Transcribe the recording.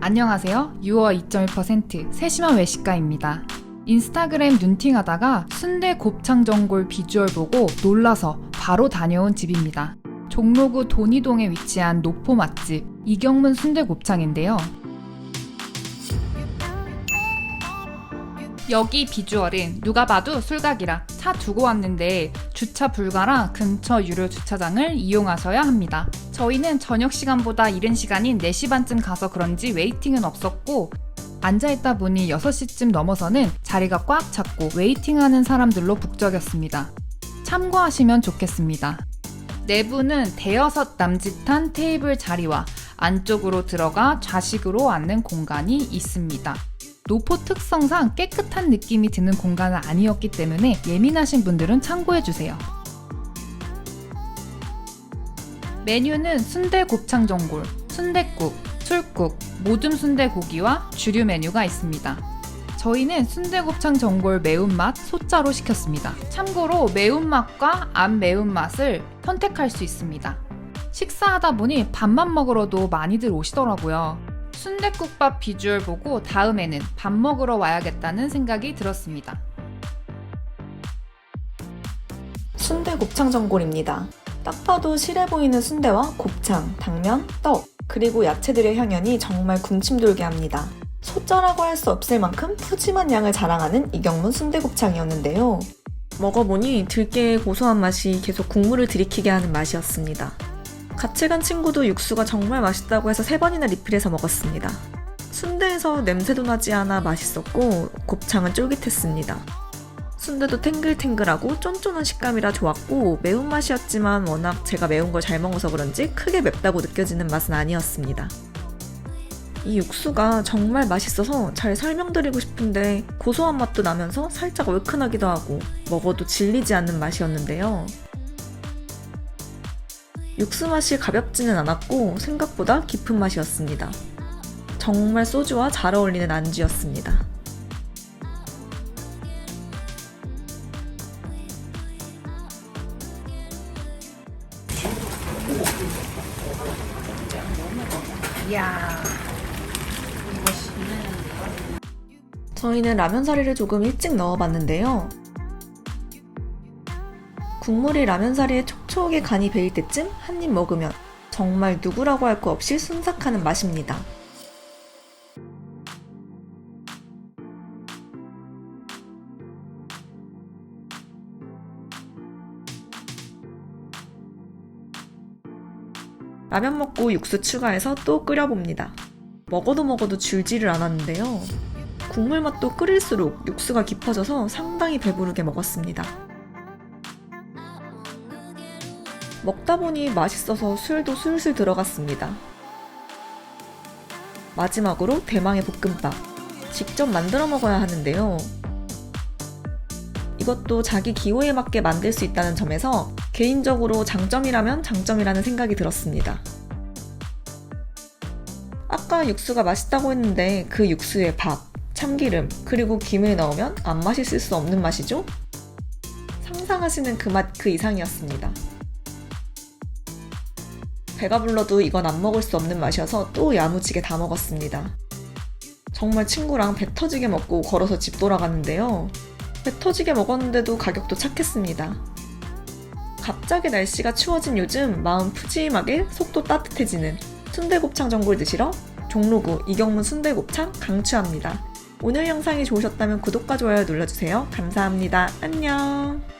안녕하세요. 6월 2.1% 세심한 외식가입니다. 인스타그램 눈팅하다가 순대 곱창 전골 비주얼 보고 놀라서 바로 다녀온 집입니다. 종로구 돈이동에 위치한 노포 맛집 이경문 순대 곱창인데요. 여기 비주얼은 누가 봐도 술각이라 차 두고 왔는데 주차 불가라 근처 유료 주차장을 이용하셔야 합니다. 저희는 저녁 시간보다 이른 시간인 4시 반쯤 가서 그런지 웨이팅은 없었고 앉아있다 보니 6시쯤 넘어서는 자리가 꽉 찼고 웨이팅하는 사람들로 북적였습니다. 참고하시면 좋겠습니다. 내부는 대여섯 남짓한 테이블 자리와 안쪽으로 들어가 좌식으로 앉는 공간이 있습니다. 노포 특성상 깨끗한 느낌이 드는 공간은 아니었기 때문에 예민하신 분들은 참고해주세요. 메뉴는 순대 곱창 전골, 순대국, 술국, 모듬 순대 고기와 주류 메뉴가 있습니다. 저희는 순대 곱창 전골 매운맛 소자로 시켰습니다. 참고로 매운맛과 안 매운맛을 선택할 수 있습니다. 식사하다 보니 밥만 먹으러도 많이들 오시더라고요. 순대국밥 비주얼 보고 다음에는 밥 먹으러 와야겠다는 생각이 들었습니다. 순대 곱창 전골입니다. 딱 봐도 실해 보이는 순대와 곱창, 당면, 떡, 그리고 야채들의 향연이 정말 군침 돌게 합니다. 소자라고 할 수 없을 만큼 푸짐한 양을 자랑하는 이경문 순대곱창이었는데요. 먹어보니 들깨의 고소한 맛이 계속 국물을 들이키게 하는 맛이었습니다. 같이 간 친구도 육수가 정말 맛있다고 해서 세 번이나 리필해서 먹었습니다. 순대에서 냄새도 나지 않아 맛있었고 곱창은 쫄깃했습니다. 순대도 탱글탱글하고 쫀쫀한 식감이라 좋았고 매운맛이었지만 워낙 제가 매운 걸 잘 먹어서 그런지 크게 맵다고 느껴지는 맛은 아니었습니다. 이 육수가 정말 맛있어서 잘 설명드리고 싶은데 고소한 맛도 나면서 살짝 얼큰하기도 하고 먹어도 질리지 않는 맛이었는데요. 육수 맛이 가볍지는 않았고 생각보다 깊은 맛이었습니다. 정말 소주와 잘 어울리는 안주였습니다. 이야. 저희는 라면 사리를 조금 일찍 넣어봤는데요. 국물이 라면 사리에 촉촉하게 간이 배일 때쯤 한 입 먹으면 정말 누구라고 할 거 없이 순삭하는 맛입니다. 라면 먹고 육수 추가해서 또 끓여봅니다. 먹어도 먹어도 줄지를 않았는데요. 국물 맛도 끓일수록 육수가 깊어져서 상당히 배부르게 먹었습니다. 먹다 보니 맛있어서 술도 술술 들어갔습니다. 마지막으로 대망의 볶음밥. 직접 만들어 먹어야 하는데요. 이것도 자기 기호에 맞게 만들 수 있다는 점에서 개인적으로 장점이라면 장점이라는 생각이 들었습니다. 아까 육수가 맛있다고 했는데 그 육수에 밥, 참기름, 그리고 김을 넣으면 안 맛있을 수 없는 맛이죠? 상상하시는 그 맛 그 이상이었습니다. 배가 불러도 이건 안 먹을 수 없는 맛이어서 또 야무지게 다 먹었습니다. 정말 친구랑 배 터지게 먹고 걸어서 집 돌아갔는데요. 배 터지게 먹었는데도 가격도 착했습니다. 갑자기 날씨가 추워진 요즘 마음 푸짐하게 속도 따뜻해지는 순대곱창 전골 드시러 종로구 이경문 순대곱창 강추합니다. 오늘 영상이 좋으셨다면 구독과 좋아요 눌러주세요. 감사합니다. 안녕.